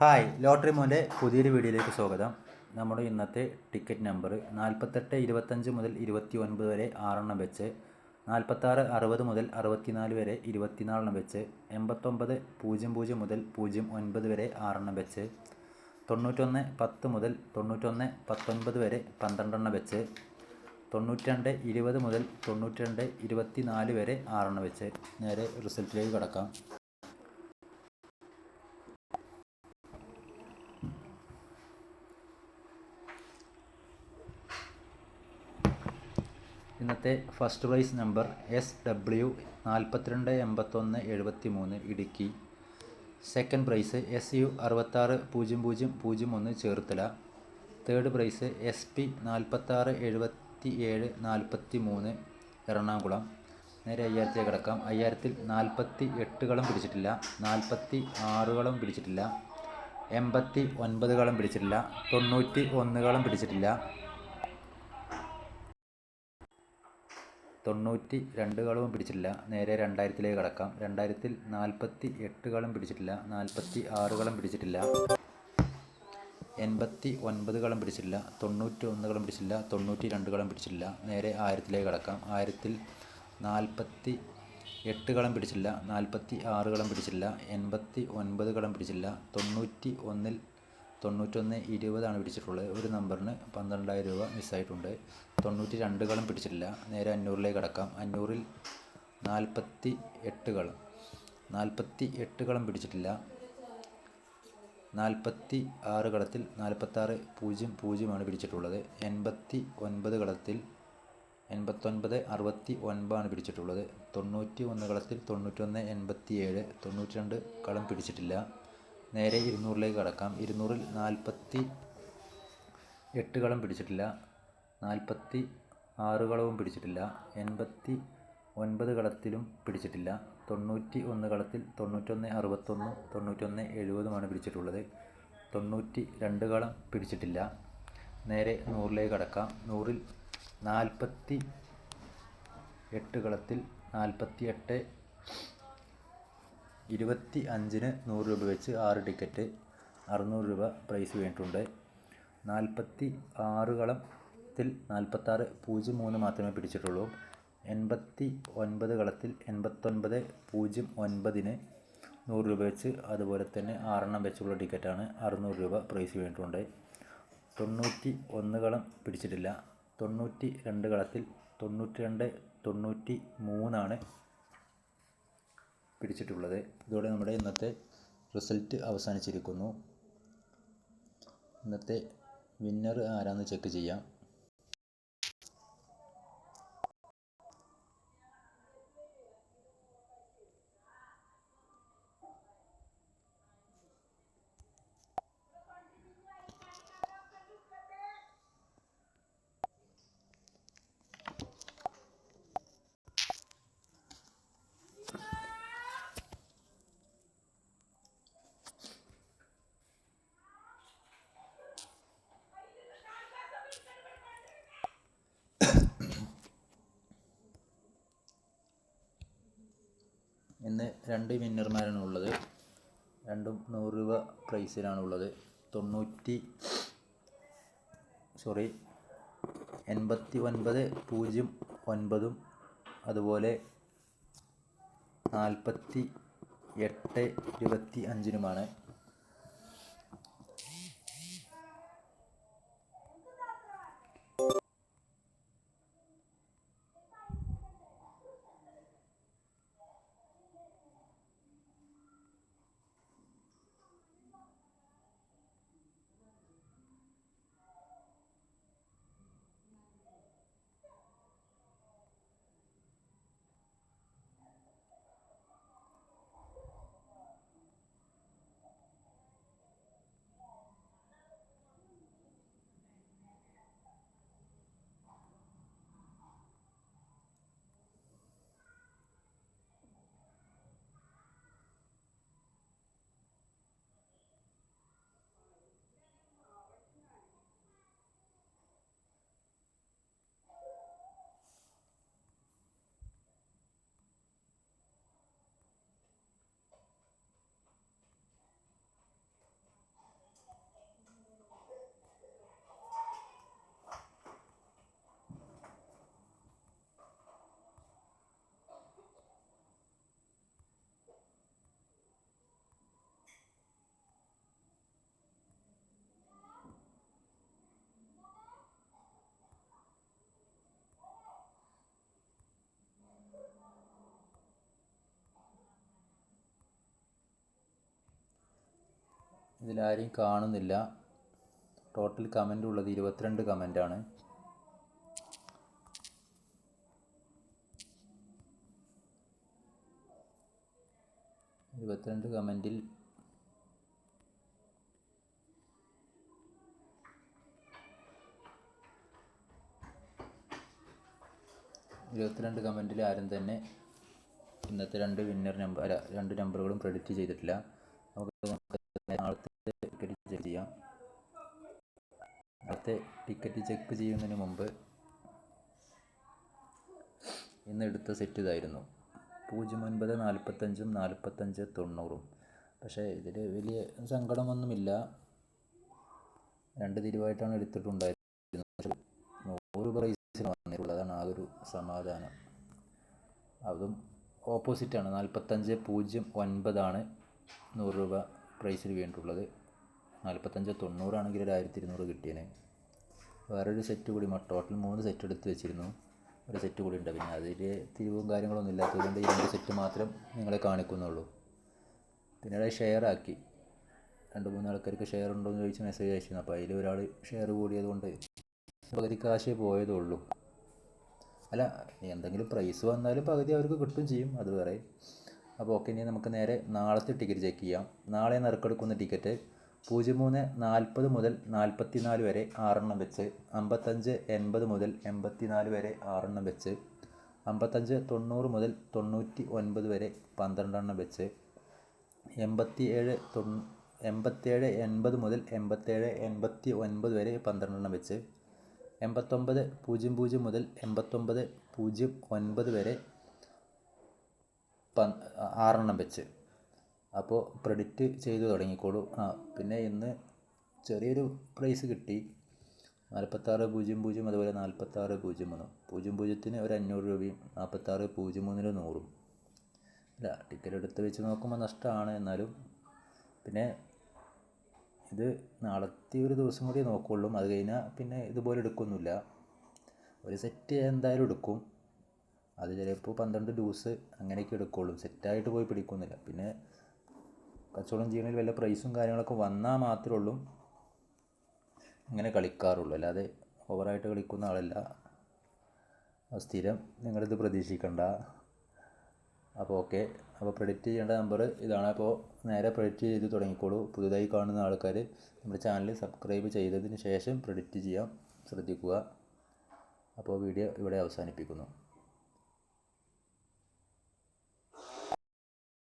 Hi lottery മോന്റെ പുതിയൊരു വീഡിയോയിലേക്ക് സ്വാഗതം. നമ്മുടെ ഇന്നത്തെ ടിക്കറ്റ് നമ്പർ നാൽപ്പത്തെട്ട് ഇരുപത്തഞ്ച് മുതൽ ഇരുപത്തി ഒൻപത് വരെ ആറെണ്ണം വെച്ച് നാൽപ്പത്താറ് അറുപത് മുതൽ അറുപത്തിനാല് വരെ ഇരുപത്തിനാലെണ്ണം വെച്ച് എൺപത്തൊമ്പത് പൂജ്യം പൂജ്യം മുതൽ പൂജ്യം ഒൻപത് വരെ ആറെണ്ണം വെച്ച് തൊണ്ണൂറ്റൊന്ന് പത്ത് മുതൽ തൊണ്ണൂറ്റൊന്ന് പത്തൊൻപത് വരെ പന്ത്രണ്ടെണ്ണം വെച്ച് തൊണ്ണൂറ്റിരണ്ട് ഇരുപത് മുതൽ തൊണ്ണൂറ്റിരണ്ട് ഇരുപത്തിനാല് വരെ ആറെണ്ണം വെച്ച് നേരെ റിസൾട്ടിലേക്ക് കടക്കാം. ഇന്നത്തെ first prize number S W നാൽപ്പത്തിരണ്ട് എൺപത്തൊന്ന് എഴുപത്തി മൂന്ന് Idukki. Second prize S U അറുപത്താറ് പൂജ്യം പൂജ്യം പൂജ്യം ഒന്ന് Cherthala. Third prize S P നാൽപ്പത്താറ് എഴുപത്തി ഏഴ് നാൽപ്പത്തി മൂന്ന് എറണാകുളം. നേരെ അയ്യായിരത്തിലേക്ക് കിടക്കാം. അയ്യായിരത്തിൽ നാൽപ്പത്തി എട്ടുകളും പിടിച്ചിട്ടില്ല. നാൽപ്പത്തി ആറുകളും പിടിച്ചിട്ടില്ല. എൺപത്തി ഒൻപതുകളും പിടിച്ചിട്ടില്ല. തൊണ്ണൂറ്റി ഒന്നുകളും പിടിച്ചിട്ടില്ല. തൊണ്ണൂറ്റി രണ്ട് കളവും പിടിച്ചിട്ടില്ല. നേരെ രണ്ടായിരത്തിലേക്ക് കടക്കാം. രണ്ടായിരത്തിൽ നാൽപ്പത്തി എട്ട് കളം പിടിച്ചിട്ടില്ല. നാൽപ്പത്തി ആറ് കളം പിടിച്ചിട്ടില്ല. എൺപത്തി ഒൻപത് കളം പിടിച്ചിട്ടില്ല. തൊണ്ണൂറ്റി ഒന്ന് കളം പിടിച്ചിട്ടില്ല. തൊണ്ണൂറ്റി രണ്ട് കളം പിടിച്ചിട്ടില്ല. നേരെ ആയിരത്തിലേക്ക് കടക്കാം. ആയിരത്തിൽ നാൽപ്പത്തി എട്ട് കളം പിടിച്ചില്ല നാൽപ്പത്തി ആറ് കളം പിടിച്ചില്ല എൺപത്തി ഒൻപത് കളം പിടിച്ചില്ല തൊണ്ണൂറ്റി ഒന്നിൽ തൊണ്ണൂറ്റൊന്ന് ഇരുപതാണ് പിടിച്ചിട്ടുള്ളത്. ഒരു നമ്പറിന് പന്ത്രണ്ടായിരം രൂപ മിസ്സായിട്ടുണ്ട്. തൊണ്ണൂറ്റി രണ്ട് കളം പിടിച്ചിട്ടില്ല. നേരെ അഞ്ഞൂറിലേക്ക് കടക്കാം. അഞ്ഞൂറിൽ നാൽപ്പത്തി എട്ട് കളം നാൽപ്പത്തി എട്ട് കളം പിടിച്ചിട്ടില്ല. നാൽപ്പത്തി ആറ് കളത്തിൽ നാൽപ്പത്താറ് പൂജ്യം പൂജ്യമാണ് പിടിച്ചിട്ടുള്ളത്. എൺപത്തി ഒൻപത് കളത്തിൽ എൺപത്തൊൻപത് അറുപത്തി ഒൻപതാണ് പിടിച്ചിട്ടുള്ളത്. തൊണ്ണൂറ്റി ഒന്ന് കളത്തിൽ തൊണ്ണൂറ്റൊന്ന് എൺപത്തി ഏഴ് തൊണ്ണൂറ്റി രണ്ട് കളം പിടിച്ചിട്ടില്ല. നേരെ ഇരുന്നൂറിലേക്ക് കടക്കാം. ഇരുന്നൂറിൽ നാൽപ്പത്തി എട്ട് കളം പിടിച്ചിട്ടില്ല. നാൽപ്പത്തി ആറ് കളവും പിടിച്ചിട്ടില്ല. എൺപത്തി ഒൻപത് കളത്തിലും പിടിച്ചിട്ടില്ല. തൊണ്ണൂറ്റി ഒന്ന് കളത്തിൽ തൊണ്ണൂറ്റൊന്ന് അറുപത്തൊന്നും തൊണ്ണൂറ്റൊന്ന് എഴുപതുമാണ് പിടിച്ചിട്ടുള്ളത്. തൊണ്ണൂറ്റി രണ്ട് കളം പിടിച്ചിട്ടില്ല. നേരെ നൂറിലേക്ക് കടക്കാം. നൂറിൽ നാൽപ്പത്തി എട്ട് കളത്തിൽ നാൽപ്പത്തി എട്ട് ഇരുപത്തി അഞ്ചിന് നൂറ് രൂപ വെച്ച് ആറ് ടിക്കറ്റ് അറുന്നൂറ് രൂപ പ്രൈസ് വേണ്ടിയിട്ടുണ്ട് നാൽപ്പത്തി ആറ് കളത്തിൽ നാൽപ്പത്താറ് പൂജ്യം മൂന്ന് മാത്രമേ പിടിച്ചിട്ടുള്ളൂ. എൺപത്തി ഒൻപത് കളത്തിൽ എൺപത്തൊൻപത് പൂജ്യം ഒൻപതിന് നൂറ് രൂപ വെച്ച് അതുപോലെ തന്നെ ആറെണ്ണം വെച്ചുള്ള ടിക്കറ്റാണ് അറുന്നൂറ് രൂപ പ്രൈസ് വേണ്ടിയിട്ടുണ്ട് തൊണ്ണൂറ്റി ഒന്ന് കളം പിടിച്ചിട്ടില്ല. തൊണ്ണൂറ്റി രണ്ട് കളത്തിൽ തൊണ്ണൂറ്റി രണ്ട് തൊണ്ണൂറ്റി മൂന്നാണ് പിടിച്ചിട്ടുള്ളത്. ഇതോടെ നമ്മുടെ ഇന്നത്തെ റിസൾട്ട് അവസാനിച്ചിരിക്കുന്നു. ഇന്നത്തെ വിന്നർ ആരാണെന്ന് ചെക്ക് ചെയ്യാം. ഇന്ന് രണ്ട് വിന്നർമാരാണ് ഉള്ളത്. രണ്ടും നൂറ് രൂപ പ്രൈസിലാണ് ഉള്ളത്. തൊണ്ണൂറ്റി സോറി എൺപത്തി ഒൻപത് പൂജ്യം ഒൻപതും അതുപോലെ നാൽപ്പത്തി എട്ട് ഇരുപത്തി അഞ്ചിനുമാണ് ഇതിലാരെയും കാണുന്നില്ല. ടോട്ടൽ കമന്റ് ഉള്ളത് ഇരുപത്തിരണ്ട് കമന്റാണ് ഇരുപത്തിരണ്ട് കമന്റിൽ ഇരുപത്തിരണ്ട് കമന്റിൽ ആരും തന്നെ ഇന്നത്തെ രണ്ട് വിന്നർ നമ്പർ രണ്ട് നമ്പറുകളും പ്രെഡിക്റ്റ് ചെയ്തിട്ടില്ല. നമുക്ക് നാളത്തെ ടിക്കറ്റ് ചെക്ക് ചെയ്യാം ടിക്കറ്റ് ചെക്ക് ചെയ്യുന്നതിന് മുമ്പ് ഇന്ന് എടുത്ത സെറ്റ് ഇതായിരുന്നു. പൂജ്യം ഒൻപത് നാൽപ്പത്തഞ്ചും നാൽപ്പത്തഞ്ച് തൊണ്ണൂറും. പക്ഷേ ഇതിൽ വലിയ സങ്കടമൊന്നുമില്ല. രണ്ട് തിരുവായിട്ടാണ് എടുത്തിട്ടുണ്ടായിരുന്നത്. നൂറ് പ്രൈസിന് വന്നിട്ടുള്ളത്. അതാണ് ആ ഒരു സമാധാനം. അതും ഓപ്പോസിറ്റാണ് നാൽപ്പത്തഞ്ച് പൂജ്യം ഒൻപതാണ് നൂറ് രൂപ പ്രൈസിൽ വീണിട്ടുള്ളത്. നാൽപ്പത്തഞ്ച് തൊണ്ണൂറാണെങ്കിൽ ഒരു ആയിരത്തി ഇരുന്നൂറ് കിട്ടിയേനെ. വേറൊരു സെറ്റ് കൂടി ടോട്ടൽ മൂന്ന് സെറ്റ് എടുത്ത് വെച്ചിരുന്നു. ഒരു സെറ്റ് കൂടി ഉണ്ട്. പിന്നെ അതിൽ തിരിവും കാര്യങ്ങളൊന്നും ഇല്ലാത്തതുകൊണ്ട് ഈ രണ്ട് സെറ്റ് മാത്രം നിങ്ങളെ കാണിക്കുന്നുള്ളൂ. പിന്നീട് അത് ഷെയർ ആക്കി. രണ്ട് മൂന്ന് ആൾക്കാർക്ക് ഷെയർ ഉണ്ടോ എന്ന് ചോദിച്ച് മെസ്സേജ് അയച്ചിരുന്നു. അപ്പോൾ അതിൽ ഒരാൾ ഷെയർ കൂടിയത് കൊണ്ട് പകുതി കാശേ പോയതേ ഉള്ളൂ അല്ല എന്തെങ്കിലും പ്രൈസ് വന്നാലും പകുതി അവർക്ക് കിട്ടും ചെയ്യും. അത് വേറെ. അപ്പോൾ ഓക്കെ ഇനി നമുക്ക് നേരെ നാളത്തെ ടിക്കറ്റ് ചെക്ക് ചെയ്യാം. നാളെ നറുക്കെടുക്കുന്ന ടിക്കറ്റ് പൂജ്യം മൂന്ന് നാൽപ്പത് മുതൽ നാൽപ്പത്തി നാല് വരെ ആറെണ്ണം വെച്ച് അമ്പത്തഞ്ച് എൺപത് മുതൽ എൺപത്തി നാല് വരെ ആറെണ്ണം വെച്ച് അമ്പത്തഞ്ച് തൊണ്ണൂറ് മുതൽ തൊണ്ണൂറ്റി ഒൻപത് വരെ പന്ത്രണ്ടെണ്ണം വെച്ച് എൺപത്തി ഏഴ് തൊണ്ണൂ എൺപത്തേഴ് എൺപത് മുതൽ എൺപത്തേഴ് എൺപത്തി ഒൻപത് വരെ പന്ത്രണ്ടെണ്ണം വെച്ച് എൺപത്തൊമ്പത് പൂജ്യം പൂജ്യം മുതൽ എൺപത്തൊമ്പത് പൂജ്യം ഒൻപത് വരെ പ ആറെണ്ണം വെച്ച്. അപ്പോൾ പ്രെഡിക്റ്റ് ചെയ്ത് തുടങ്ങിക്കോളൂ. ആ പിന്നെ ഇന്ന് ചെറിയൊരു പ്രൈസ് കിട്ടി. നാൽപ്പത്താറ് പൂജ്യം പൂജ്യം അതുപോലെ നാൽപ്പത്താറ് പൂജ്യം മൂന്ന്. പൂജ്യം പൂജ്യത്തിന് ഒരു അഞ്ഞൂറ് രൂപയും നാൽപ്പത്താറ് പൂജ്യം മൂന്നിന് നൂറും. അല്ല ടിക്കറ്റ് എടുത്ത് വെച്ച് നോക്കുമ്പോൾ നഷ്ടമാണ് എന്നാലും. പിന്നെ ഇത് നാളത്തെ ഒരു ദിവസം കൂടി നോക്കുള്ളൂ. അത് കഴിഞ്ഞാൽ പിന്നെ ഇതുപോലെ എടുക്കൊന്നുമില്ല. ഒരു സെറ്റ് എന്തായാലും എടുക്കും. അത് ചിലപ്പോൾ പന്ത്രണ്ട് ഡ്യൂസ് അങ്ങനെയൊക്കെ എടുക്കുകയുള്ളൂ സെറ്റായിട്ട് പോയി പിടിക്കുന്നില്ല പിന്നെ കച്ചവടം ചെയ്യണതിൽ വല്ല പ്രൈസും കാര്യങ്ങളൊക്കെ വന്നാൽ മാത്രമേ ഉള്ളൂ ഇങ്ങനെ കളിക്കാറുള്ളൂ. അല്ലാതെ ഓവറായിട്ട് കളിക്കുന്ന ആളല്ല. സ്ഥിരം നിങ്ങളിത് പ്രതീക്ഷിക്കണ്ട. അപ്പോൾ ഓക്കെ അപ്പോൾ പ്രെഡിക്റ്റ് ചെയ്യേണ്ട നമ്പർ ഇതാണ്. അപ്പോൾ നേരെ പ്രെഡിക്റ്റ് ചെയ്ത് തുടങ്ങിക്കോളൂ. പുതുതായി കാണുന്ന ആൾക്കാർ നമ്മുടെ ചാനൽ സബ്സ്ക്രൈബ് ചെയ്തതിന് ശേഷം പ്രെഡിക്റ്റ് ചെയ്യാം. ശ്രദ്ധിക്കുക. അപ്പോൾ വീഡിയോ ഇവിടെ അവസാനിപ്പിക്കുന്നു.